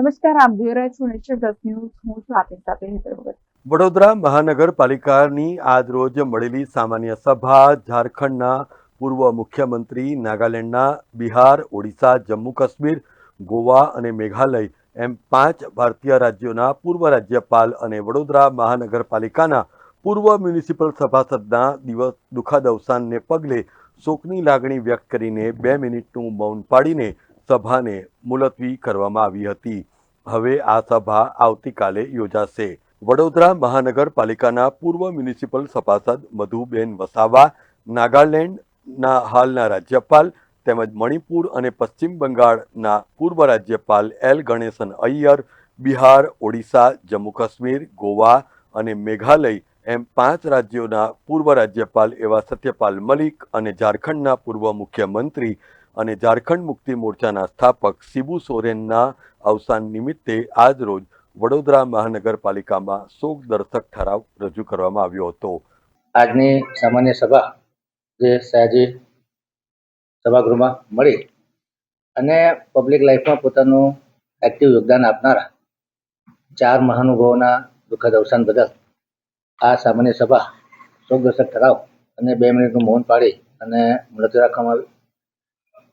નમસ્કાર, આપ જોઈ રહ્યા છો નેચર દસ ન્યૂઝ. હું છું આપની સાથે હેતર વડોદરા મહાનગરપાલિકાની આજરોજ મળેલી સામાન્ય સભા ઝારખંડના પૂર્વ મુખ્યમંત્રી નાગાલેન્ડના બિહાર, ઓડિશા, જમ્મુ કાશ્મીર, ગોવા અને મેઘાલય એમ પાંચ ભારતીય રાજ્યોના પૂર્વ રાજ્યપાલ અને વડોદરા મહાનગરપાલિકાના પૂર્વ મ્યુનિસિપલ સભાસદના દિવસ દુઃખદ અવસાનને પગલે શોકની લાગણી વ્યક્ત કરીને બે મિનિટનું મૌન પાડીને સભાને મુલતવી કરવામાં આવી હતી. હવે આ સભા આવતીકાલે યોજાશે. વડોદરા મહાનગરપાલિકાના પૂર્વ મ્યુનિસિપલ સભાસદ મધુબેન વસાવા, નાગાલેન્ડના હાલના રાજ્યપાલ તેમજ મણિપુર અને પશ્ચિમ બંગાળના પૂર્વ રાજ્યપાલ એલ ગણેશન અય્યર, બિહાર, ઓડિશા, જમ્મુ કાશ્મીર, ગોવા અને મેઘાલય એમ પાંચ રાજ્યોના પૂર્વ રાજ્યપાલ એવા સત્યપાલ મલિક અને ઝારખંડના પૂર્વ મુખ્યમંત્રી અને ઝારખંડ મુક્તિ મોરચાના સ્થાપક શિબુ સોરેનના અવસાન નિમિત્તે આજરોજ વડોદરા મહાનગરપાલિકામાં શોક દર્શક ઠરાવ રજૂ કરવામાં આવ્યો હતો. આજની સામાન્ય સભા જે સયાજી સભાગૃહમાં મળી અને પબ્લિક લાઈફમાં પોતાનું એક્ટિવ યોગદાન આપનારા ચાર મહાનુભાવોના દુઃખદ અવસાન બદલ આ સામાન્ય સભા શોકદર્શક ઠરાવ અને બે મિનિટનું મૌન પાડી અને મુલતવી રાખવામાં આવી.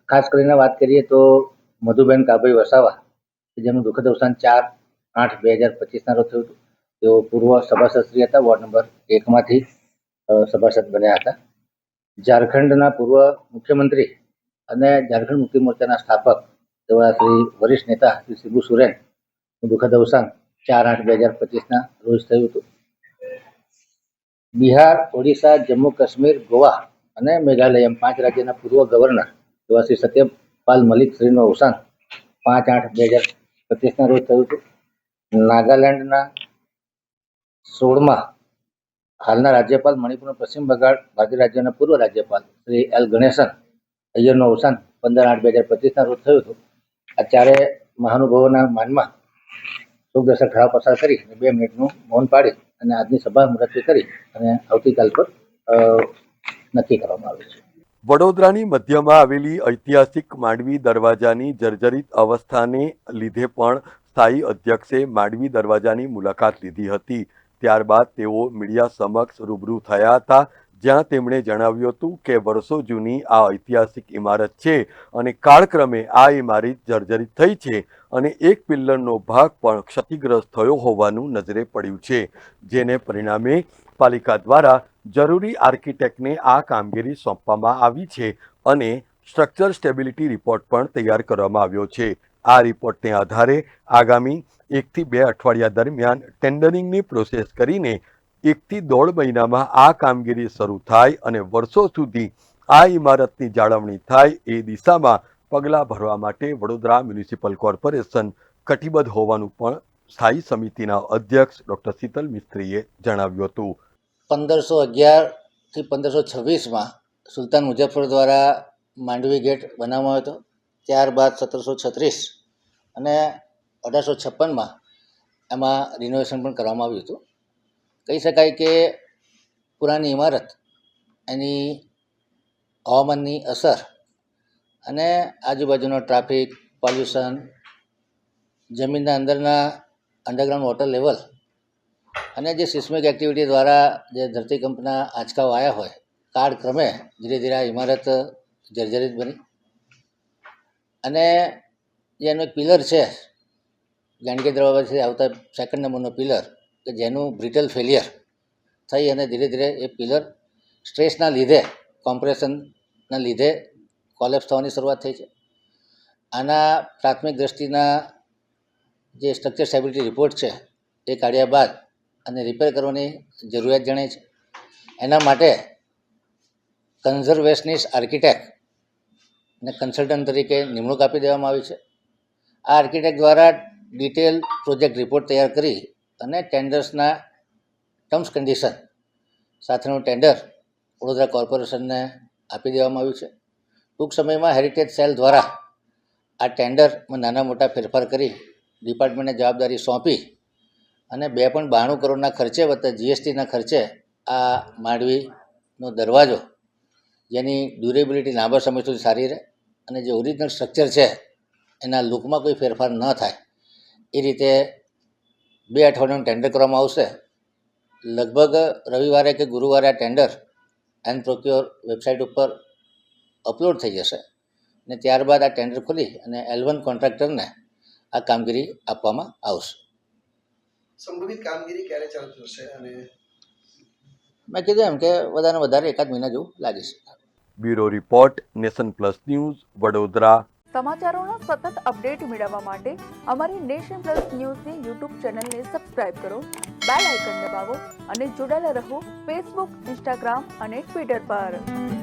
ખાસ કરીને વાત કરીએ તો મધુબેન કાભાઈ વસાવા જેમનું દુઃખદ અવસાન ચાર આઠ બે હજાર પચીસના રોજ થયું હતું. તેઓ પૂર્વ સભાસદશ્રી હતા, વોર્ડ નંબર એકમાંથી સભાસદ બન્યા હતા. ઝારખંડના પૂર્વ મુખ્યમંત્રી અને ઝારખંડ મુક્તિ મોરચાના સ્થાપક તેવા શ્રી વરિષ્ઠ નેતા શ્રી શિબુ સોરેન દુઃખદ અવસાન ચાર આઠ બે હજાર પચીસના રોજ થયું હતું. બિહાર, ઓડિશા, જમ્મુ, કાશ્મીર, ગોવા અને મેઘાલય એમ પાંચ રાજ્યના પૂર્વ ગવર્નર એવા શ્રી સત્યપાલ મલિક શ્રીનું અવસાન પાંચ આઠ બે હજાર પચીસના રોજ થયું હતું. નાગાલેન્ડના સોળમાં હાલના રાજ્યપાલ મણિપુરના પશ્ચિમ બંગાળ ભારતીય રાજ્યના પૂર્વ રાજ્યપાલ શ્રી એલ ગણેશન અય્યરનું અવસાન પંદર આઠ બે હજાર પચીસના રોજ થયું હતું. આ ચારે મહાનુભાવોના માનમાં શોકદર્શક ઠરાવ પસાર કરી અને બે મિનિટનું મૌન પાડી અને આજની સભા મુલતવી કરી અને આવતીકાલ પર નક્કી કરવામાં આવે છે. વડોદરાની મધ્યમાં આવેલી ઐતિહાસિક માંડવી દરવાજાની જર્જરિત અવસ્થાને લીધે પણ સ્થાયી અધ્યક્ષે માંડવી દરવાજાની મુલાકાત લીધી હતી. ત્યારબાદ તેઓ મીડિયા સમક્ષ રૂબરૂ થયા હતા, જ્યાં તેમણે જણાવ્યું હતું કે વર્ષો જૂની આ ઐતિહાસિક ઇમારત છે અને કાળક્રમે આ ઇમારત જર્જરિત થઈ છે અને એક પિલ્લરનો ભાગ પણ ક્ષતિગ્રસ્ત થયો હોવાનું નજરે પડ્યું છે, જેને પરિણામે પાલિકા દ્વારા જરૂરી આર્કિટેક્ટને આ કામગીરી સોંપવામાં આવી છે અને સ્ટ્રક્ચર સ્ટેબિલિટી રિપોર્ટ પણ તૈયાર કરવામાં આવ્યો છે. આ રિપોર્ટને આધારે આગામી એકથી બે અઠવાડિયા દરમિયાન ટેન્ડરિંગની પ્રોસેસ કરીને એકથી દોઢ મહિનામાં આ કામગીરી શરૂ થાય અને વર્ષો સુધી આ ઇમારતની જાળવણી થાય એ દિશામાં પગલાં ભરવા માટે વડોદરા મ્યુનિસિપલ કોર્પોરેશન કટિબદ્ધ હોવાનું પણ સ્થાયી સમિતિના અધ્યક્ષ ડૉક્ટર શીતલ મિસ્ત્રીએ જણાવ્યું હતું. પંદરસો અગિયારથી પંદરસો છવ્વીસમાં સુલતાન મુઝફ્ફર દ્વારા માંડવી ગેટ બનાવવામાં આવ્યો હતો. ત્યારબાદ સત્તરસો છત્રીસ અને અઢારસો છપ્પનમાં એમાં રિનોવેશન પણ કરવામાં આવ્યું હતું. કહી શકાય કે પુરાની ઇમારત, એની હવામાનની અસર અને આજુબાજુનો ટ્રાફિક પોલ્યુશન જમીનના અંદરના અંડરગ્રાઉન્ડ વોટર લેવલ અને જે સિસ્મિક એક્ટિવિટી દ્વારા જે ધરતીકંપના આંચકાઓ આવ્યા હોય કાળક્રમે ધીરે ધીરે આ ઇમારત જર્જરિત બની. અને જે એનું એક પિલર છે ગાંડકી દરવાજાથી આવતા સેકન્ડ નંબરનો પિલર, કે જેનું બ્રિટલ ફેલિયર થઈ અને ધીરે ધીરે એ પિલર સ્ટ્રેસના લીધે, કોમ્પ્રેશનના લીધે કોલેપ્સ થવાની શરૂઆત થઈ છે. આના પ્રાથમિક દ્રષ્ટિના જે સ્ટ્રક્ચર સ્ટેબિલિટી રિપોર્ટ છે, એ કાઢ્યા બાદ અને રિપેર કરવાની જરૂરિયાત જણાય છે. એના માટે કન્ઝર્વેશનિસ્ટ આર્કિટેક્ટ કન્સલ્ટન્ટ તરીકે નિમણૂક આપી દેવામાં આવી છે. આ આર્કિટેક્ટ દ્વારા ડિટેલ પ્રોજેક્ટ રિપોર્ટ તૈયાર કરી અને ટેન્ડર્સના ટર્મ્સ કન્ડિશન સાથેનું ટેન્ડર વડોદરા કોર્પોરેશનને આપી દેવામાં આવ્યું છે. ટૂંક સમયમાં હેરિટેજ સેલ દ્વારા આ ટેન્ડરમાં નાના મોટા ફેરફાર કરી ડિપાર્ટમેન્ટને જવાબદારી સોંપી અને બે પણ બાણું કરોડના ખર્ચે વત્તા જીએસટીના ખર્ચે આ માંડવીનો દરવાજો, જેની ડ્યુરેબિલિટી લાંબા સમય સુધી સારી રહે અને જે ઓરિજિનલ સ્ટ્રક્ચર છે, એના લુકમાં કોઈ ફેરફાર ન થાય. એ રીતે બે અઠવાડિયાનું ટેન્ડર કરવામાં આવશે. લગભગ રવિવારે કે ગુરુવારે આ ટેન્ડર એન્ડ પ્રોક્યોર વેબસાઇટ ઉપર અપલોડ થઈ જશે ને ત્યારબાદ આ ટેન્ડર ખોલી અને એલ વન કોન્ટ્રાક્ટરને આ કામગીરી આપવામાં આવશે. સંભવિત કામગીરી ક્યારે ચાલુ થશે અને મેં કીધું એમ કે વધારે વધારે એકાદ મહિના જેવું લાગી શકે bureau report nation plus news Vadodara. સમાચારોના સતત અપડેટ મેળવવા માટે અમારી નેશન પ્લસ ન્યૂઝની યુટ્યુબ ચેનલને સબસ્ક્રાઇબ કરો બેલ આઇકન દબાવો અને જોડાયેલા રહો ફેસબુક ઇન્સ્ટાગ્રામ અને ટ્વિટર પર.